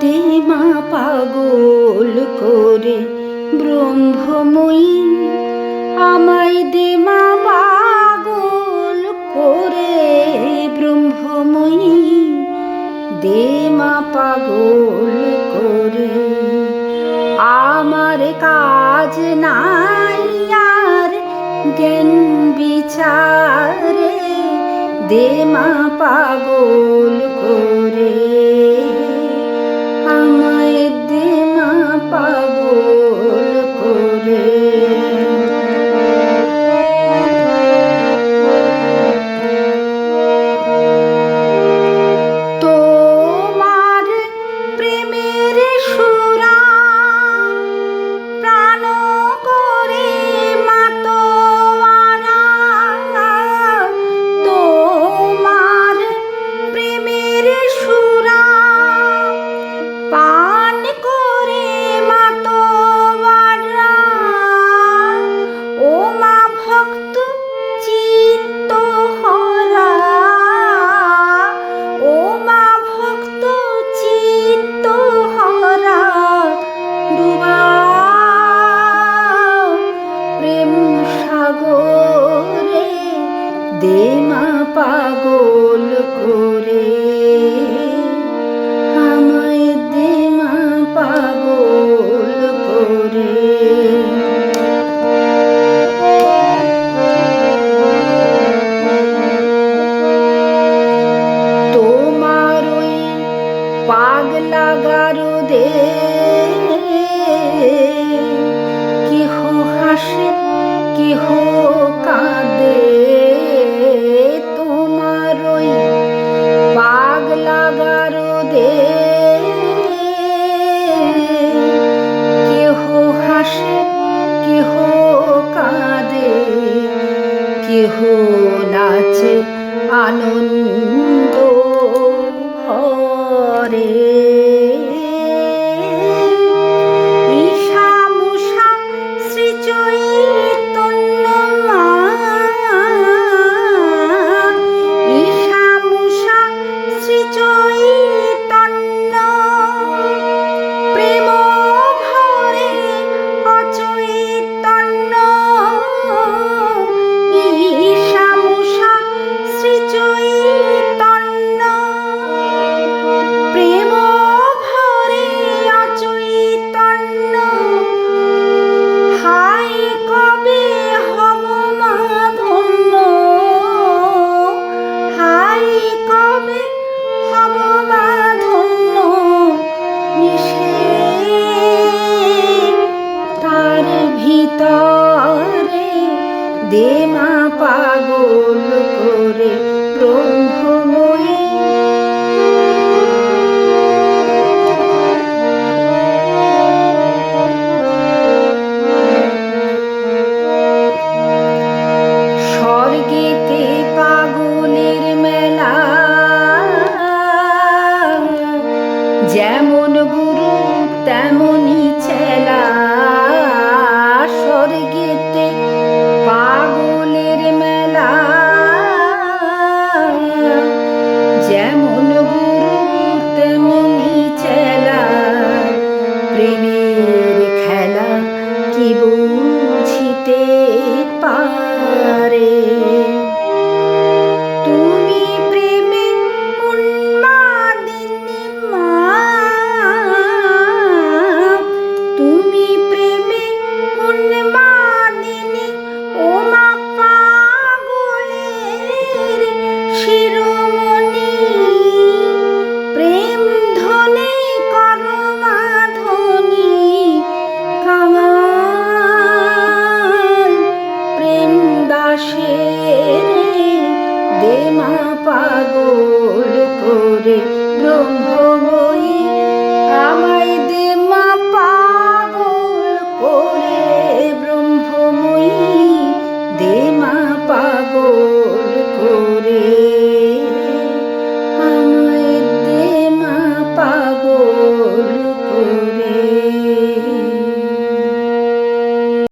দেমা পাগল করে। ব্রহ্মময়ী, আমায় দেমা পাগল করে। ব্রহ্মময়ী দেমা পাগল করে। আমার কাজ নাই আর জ্ঞান বিচারে। দেমা পাগল করে। Bye. দেহ নাচে আনন্দ ভরে। তেমনি ছেলা স্বর্গেতে পাগলের মেলা। যেমন গুরু তেমনি ছেলা। প্রেমের খেলা কি